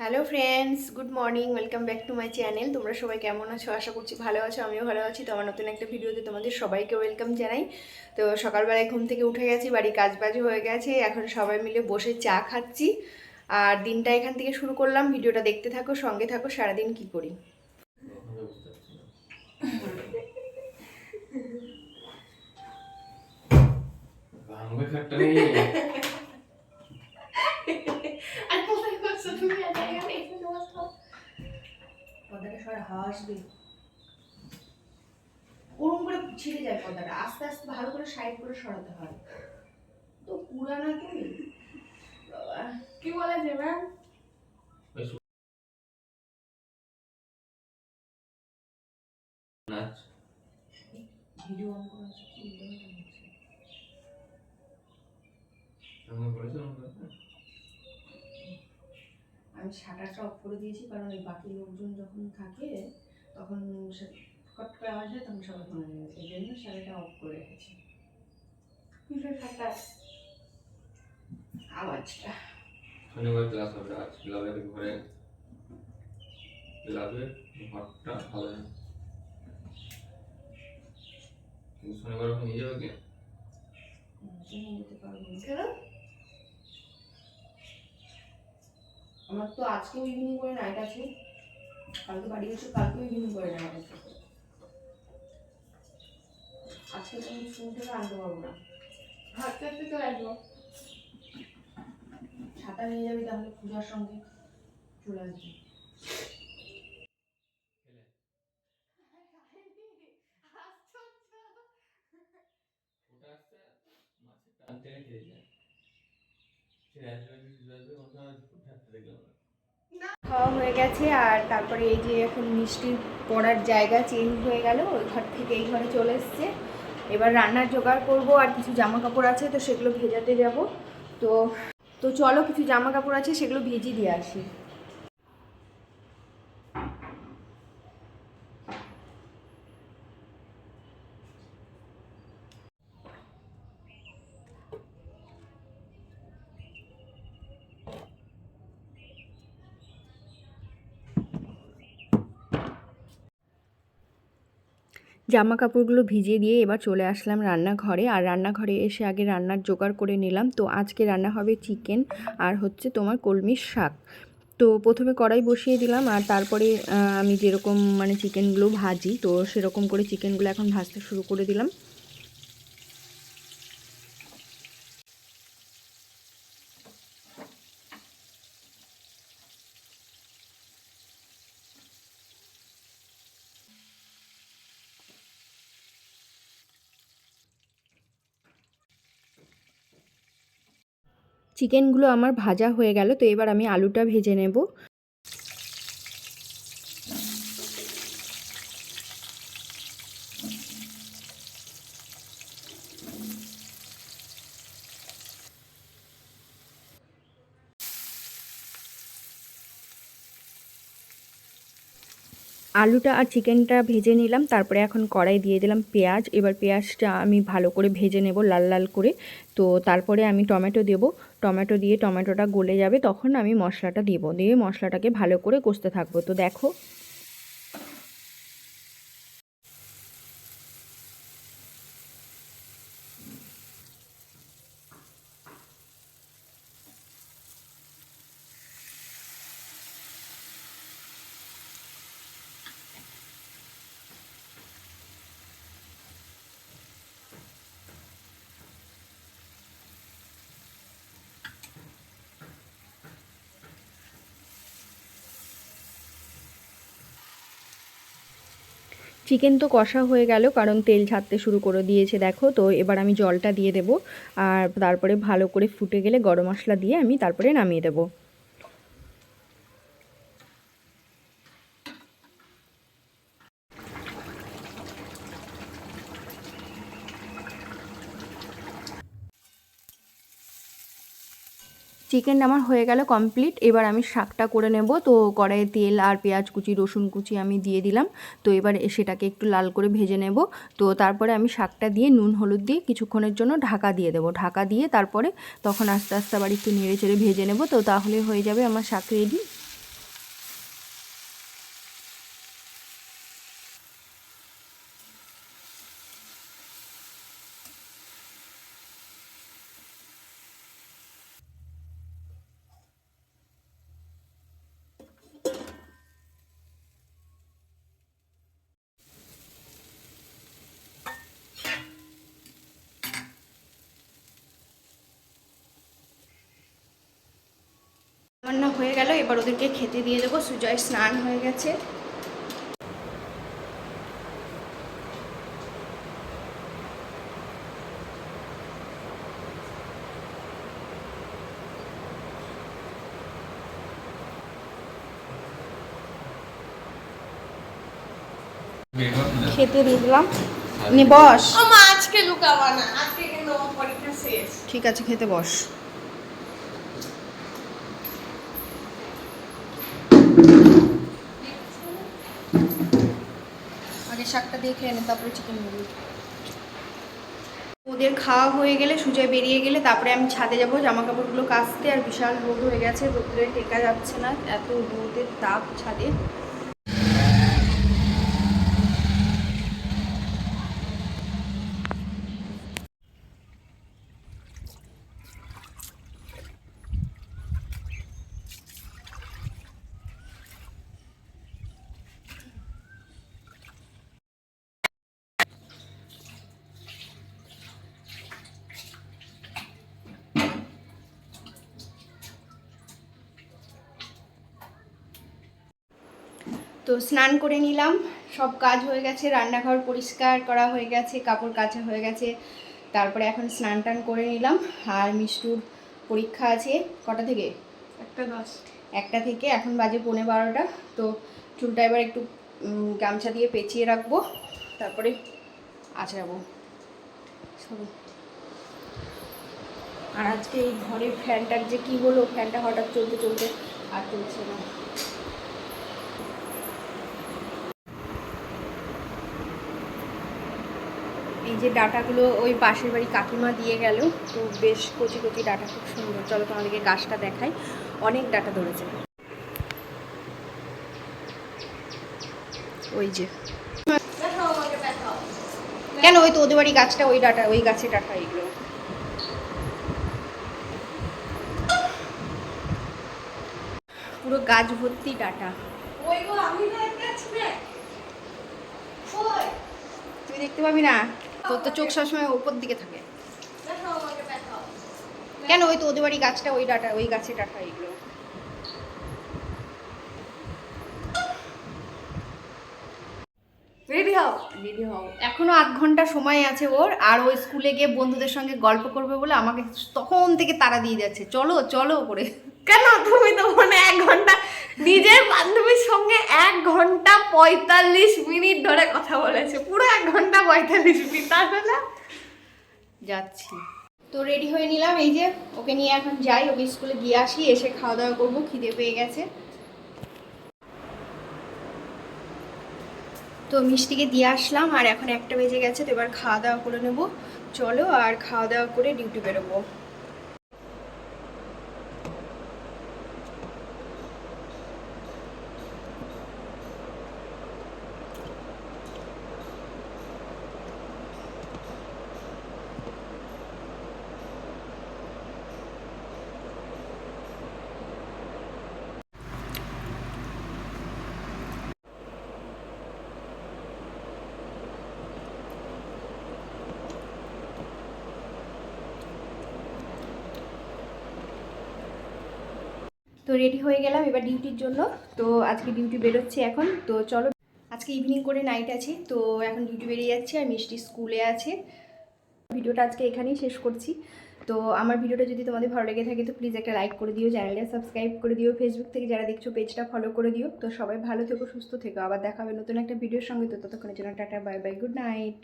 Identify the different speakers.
Speaker 1: Hello friends good morning welcome back to my channel তোমরা সবাই কেমন আছো? আশা করছি ভালো আছো, আমিও ভালো আছি। তো আমার নতুন একটা ভিডিওতে তোমাদের সবাইকে ওয়েলকাম জানাই। তো সকালবেলায় ঘুম থেকে উঠে গেছি, বাড়ি কাজ বাজ হয়ে গেছে। এখন সবাই মিলে বসে চা খাচ্ছি। আর দিনটা এখান থেকে শুরু করলাম। ভিডিওটা দেখতে থাকো, সঙ্গে থাকো, সারাদিন কি করি?
Speaker 2: ভাঙবে খাটটা নেই
Speaker 3: আর কোথায় করছ তুমি আর জায়গা নেই এখানে বসো
Speaker 1: পর্দাটা সবাই হাওয়া আসবে ওরম করে ছিঁড়ে যায় পর্দাটা। আস্তে আস্তে ভালো করে সাইড করে সরাতে হয়। তো পুরানা তুমি
Speaker 3: কি বলে যে ম্যাম?
Speaker 1: ভিডিও অন করা আছে কি বলে।
Speaker 2: আমরা করেছি আমরা করেছি।
Speaker 1: আমি শাটারটা অফ করে দিয়েছি কারণ ওই বাকি লোকজন যখন থাকে তখন ফট করে আওয়াজ হয় তখন সবাই মনে হয়ে গেছে এই জন্য শাটারটা অফ করে রেখেছি। আওয়াজটা।
Speaker 2: শনিবার ক্লাস হবে আজ ক্লাবের ঘরে ক্লাবের ঘরটা হবে। না শনিবার নিয়ে যাবে কে?
Speaker 1: নিয়ে যেতে পারব
Speaker 3: কেন?
Speaker 1: আমার তো আজকেও ইভিনিং করে নাইট আছে। কালকে বাড়ি গেছে কালকেও ইভিনিং করে নাইট আছে। আজকে তো আমি স্কুল থেকে আনতে পারব না।
Speaker 3: হাত চারটে চলে আসব।
Speaker 1: ছাতা নিয়ে যাবি তাহলে পূজার সঙ্গে। চলে আসবি।
Speaker 2: মাছের টান টেনে খেয়ে যায়। সে আসবে আসবে
Speaker 1: খাওয়া হয়ে গেছে আর তারপরে এই যে এখন মিষ্টি পড়ার জায়গা চেঞ্জ হয়ে গেল, ওই ঘর থেকে এই ঘরে চলে এসছে। এবার রান্নার জোগাড় করব আর কিছু জামা কাপড় আছে তো সেগুলো ভেজাতে যাব। তো তো চলো কিছু জামা কাপড় আছে সেগুলো ভেজে দিয়ে আসি। জামা কাপড়গুলো ভিজিয়ে দিয়ে এবার চলে আসলাম রান্নাঘরে। আর রান্নাঘরে এসে আগে রান্নার জোগাড় করে নিলাম। তো আজকে রান্না হবে চিকেন আর হচ্ছে তোমার কলমির শাক। তো প্রথমে কড়াই বসিয়ে দিলাম আর তারপরে আমি যেরকম মানে চিকেনগুলো ভাজি, তো সেরকম করে চিকেনগুলো এখন ভাজতে শুরু করে দিলাম। চিকেনগুলো আমার ভাজা হয়ে গেল তো এবার আমি আলুটা ভেজে নেব। আলুটা আর চিকেনটা ভেজে নিলাম, তারপরে এখন কড়াই দিয়ে দিলাম পেঁয়াজ। এবার পেঁয়াজটা আমি ভালো করে ভেজে নেব লাল লাল করে। তো তারপরে আমি টমেটো দেব। টমেটো দিয়ে টমেটোটা গলে যাবে, তখন আমি মশলাটা দেব। দিয়ে মশলাটাকে ভালো করে কষতে থাকব। তো দেখো চিকেন তো কষা হয়ে গেল, কারণ তেল ছাড়তে শুরু করে দিয়েছে, দেখো। তো এবার আমি জলটা দিয়ে দেব, আর তারপরে ভালো করে ফুটে গেলে গরম মশলা দিয়ে আমি তারপরে নামিয়ে দেবো। চিকেন আমার হয়ে গেল কমপ্লিট। এবার আমি শাকটা করে নেব। তো কড়াইয়ে তেল আর পেঁয়াজ কুচি, রসুন কুচি আমি দিয়ে দিলাম। তো এবার সেটাকে একটু লাল করে ভেজে নেব। তো তারপরে আমি শাকটা দিয়ে নুন, হলুদ দিয়ে কিছুক্ষণের জন্য ঢাকা দিয়ে দেবো। ঢাকা দিয়ে তারপরে তখন আস্তে আস্তে আবার একটু নেড়ে চেড়ে ভেজে নেব। তো তাহলে হয়ে যাবে আমার শাক রেডি হয়ে গেল এবার ওদেরকে খেতে দিয়ে দেবো। সুজয় স্নান হয়ে গেছে। খেতে দিয়ে দিলাম। নে বস।
Speaker 3: আজকে লুকাবা না। আজকে কিন্তু পরীক্ষা শেষ।
Speaker 1: ঠিক আছে খেতে বস। আগে শাকটা দিয়ে খেয়ে নে, তারপরে চিকেন মুড়ি ওদের খাওয়া হয়ে গেলে, সুজয় বেরিয়ে গেলে, তারপরে আমি ছাদে যাব জামা কাপড়গুলো কাচতে, আর বিশাল রোদ হয়ে গেছে রোদ্রে টেকা যাচ্ছে না, এত রোদের তাপ ছাদে। তো স্নান করে নিলাম সব কাজ হয়ে গেছে রান্নাঘর পরিষ্কার করা হয়ে গেছে কাপড় কাচা হয়ে গেছে তারপরে এখন স্নান টান করে নিলাম আর মিষ্টুর পরীক্ষা আছে কটা থেকে?
Speaker 3: একটা দশ।
Speaker 1: একটা থেকে এখন বাজে পৌনে বারোটা তো চুলটা এবার একটু গামছা দিয়ে পেঁচিয়ে রাখব তারপরে আঁচড়াবো সরি আর আজকে এই ঘরের ফ্যানটার যে কি হলো ফ্যানটা হঠাৎ চলতে চলতে আর চলছে না। এই যে ডাটাগুলো ওই পাশের বাড়ি কাকিমা দিয়ে গেল তো বেশ কচি কচি ডাটা খুব সুন্দর। চলো তোমাদেরকে গাছটা দেখাই। অনেক ডাটা ধরেছে। ওই যে। কেন ওই তো ওদের বাড়ি গাছটা ওই ডাটা ওই গাছের ডাটা এগুলো? পুরো গাছ ভর্তি ডাটা। তুই দেখতে পাবি না? তোর তো চোখ সবসময় ওপর দিকে থাকে। কেন ওই তো ওদের বাড়ি গাছটা ওই ডাটা ওই গাছের ডাটা এগুলো?
Speaker 3: রেডি হও?
Speaker 1: রেডি হও। এখনও আধ ঘণ্টা সময় আছে ওর আর ওই স্কুলে গিয়ে বন্ধুদের সঙ্গে গল্প করবে বলে আমাকে তখন থেকে তারা দিয়ে যাচ্ছে। চলো চলো করে
Speaker 3: কেন তুমি তো মানে এক ঘণ্টা, নিজের বান্ধবীর সঙ্গে এক ঘণ্টা পঁয়তাল্লিশ মিনিট ধরে কথা বলেছে, পুরো এক ঘণ্টা পঁয়তাল্লিশ মিনিট, তাহলে?
Speaker 1: যাচ্ছি। তো রেডি হয়ে নিলাম, এই যে, ওকে নিয়ে এখন যাই, ওকে স্কুলে গিয়ে আসি, এসে খাওয়া দাওয়া করব, খিদে পেয়ে গেছে। তো মিষ্টিকে দিয়ে আসলাম, আর এখন একটা বেজে গেছে, তো এবার খাওয়া দাওয়া করে নেব। চলো, আর খাওয়া দাওয়া করে ডিউটি বেরোবো। রেডি হয়ে গেলাম এবার ডিউটির জন্য। তো আজকে ডিউটি বেরোচ্ছে এখন। তো চলো, আজকে ইভিনিং করে নাইট আছি। তো এখন ডিউটি বেরিয়ে যাচ্ছে আর মিষ্টি স্কুলে আছে। ভিডিওটা আজকে এখানেই শেষ করছি। তো আমার ভিডিওটা যদি তোমাদের ভালো লেগে থাকে, তো প্লিজ একটা লাইক করে দিও চ্যানেলটা সাবস্ক্রাইব করে দিও। ফেসবুক থেকে যারা দেখছ পেজটা ফলো করে দিও। তো সবাই ভালো থেকো, সুস্থ থেকো। আবার দেখা হবে নতুন একটা ভিডিওর সঙ্গে। তো ততক্ষণের জন্য tata bye bye good night